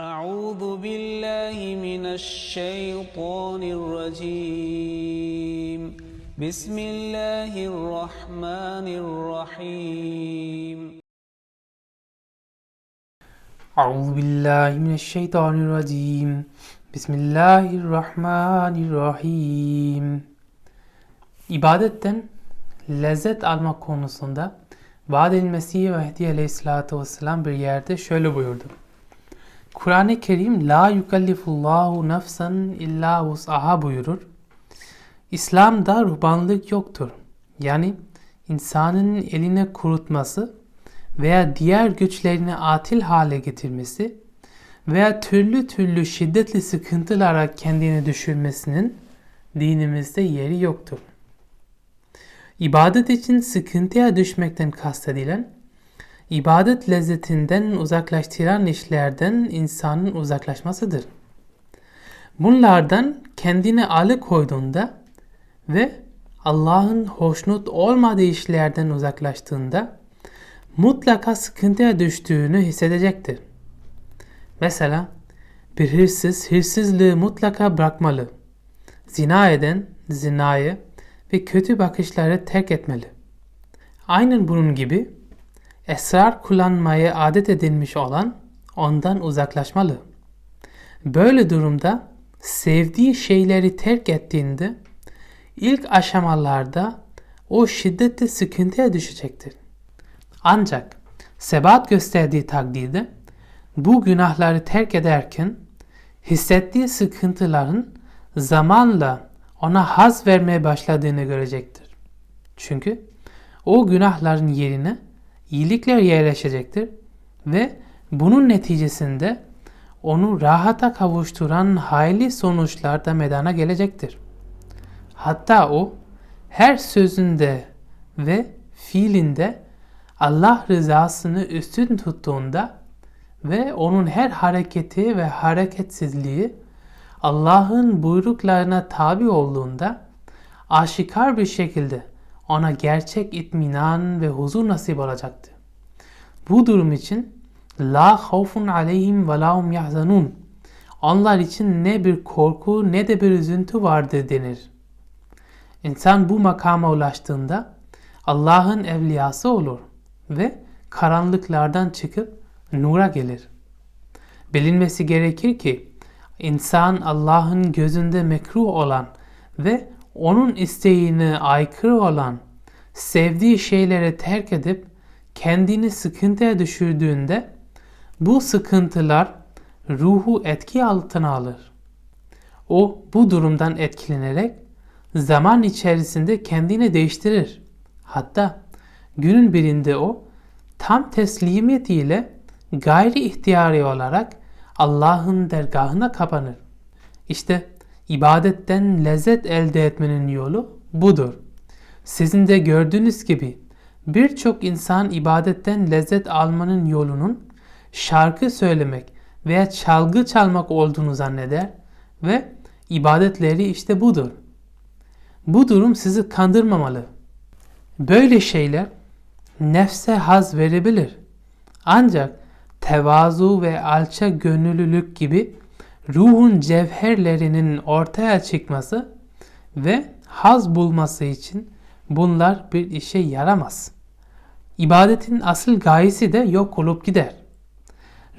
أعوذ بالله من الشيطان الرجيم بسم الله الرحمن الرحيم أعوذ بالله من الشيطان الرجيم بسم الله الرحمن الرحيم İbadetten lezzet almak konusunda Vadel Mesih ve Hedi Aleyhisselatü Vesselam bir yerde şöyle buyurdu. Kur'an-ı Kerim La yukallifullahu nefsen illa vus'aha buyurur. İslam'da ruhbanlık yoktur. Yani insanın eline kurutması veya diğer güçlerini atil hale getirmesi veya türlü türlü şiddetli sıkıntılara kendini düşürmesinin dinimizde yeri yoktur. İbadet için sıkıntıya düşmekten kastedilen, ibadet lezzetinden uzaklaştıran işlerden insanın uzaklaşmasıdır. Bunlardan kendini alıkoyduğunda ve Allah'ın hoşnut olmadığı işlerden uzaklaştığında mutlaka sıkıntıya düştüğünü hissedecektir. Mesela bir hırsız hırsızlığı mutlaka bırakmalı. Zina eden zinayı ve kötü bakışları terk etmeli. Aynen bunun gibi esrar kullanmayı adet edilmiş olan ondan uzaklaşmalı. Böyle durumda sevdiği şeyleri terk ettiğinde ilk aşamalarda o şiddetli sıkıntıya düşecektir. Ancak sebat gösterdiği takdirde bu günahları terk ederken hissettiği sıkıntıların zamanla ona haz vermeye başladığını görecektir. Çünkü o günahların yerine iyilikler yerleşecektir ve bunun neticesinde onu rahata kavuşturan hayli sonuçlar da medana gelecektir. Hatta o her sözünde ve fiilinde Allah rızasını üstün tuttuğunda ve onun her hareketi ve hareketsizliği Allah'ın buyruklarına tabi olduğunda aşikar bir şekilde ona gerçek itminan ve huzur nasip olacaktı. Bu durum için la havfun aleyhim ve lahum yahzanun onlar için ne bir korku ne de bir üzüntü vardır denir. İnsan bu makama ulaştığında Allah'ın evliyası olur ve karanlıklardan çıkıp nura gelir. Bilinmesi gerekir ki insan Allah'ın gözünde mekruh olan ve onun isteğine aykırı olan sevdiği şeyleri terk edip kendini sıkıntıya düşürdüğünde bu sıkıntılar ruhu etki altına alır. O bu durumdan etkilenerek zaman içerisinde kendini değiştirir. Hatta günün birinde o tam teslimiyetiyle gayri ihtiyari olarak Allah'ın dergahına kapanır. İşte ibadetten lezzet elde etmenin yolu budur. Sizin de gördüğünüz gibi birçok insan ibadetten lezzet almanın yolunun şarkı söylemek veya çalgı çalmak olduğunu zanneder ve ibadetleri işte budur. Bu durum sizi kandırmamalı. Böyle şeyler nefse haz verebilir. Ancak tevazu ve alça gönüllülük gibi ruhun cevherlerinin ortaya çıkması ve haz bulması için bunlar bir işe yaramaz. İbadetin asıl gayesi de yok olup gider.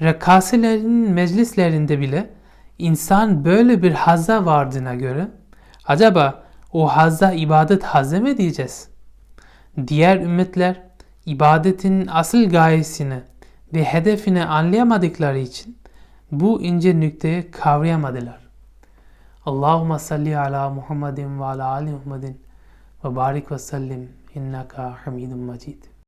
Rekasilerin meclislerinde bile insan böyle bir hazza vardığına göre acaba o hazza ibadet hazze mi diyeceğiz? Diğer ümmetler ibadetin asıl gayesini ve hedefini anlayamadıkları için bu ince nükteyi kavrayamadılar. Allahümme salli ala Muhammedin ve ala ali Muhammedin ve barik ve sellim inneka hamidun macid.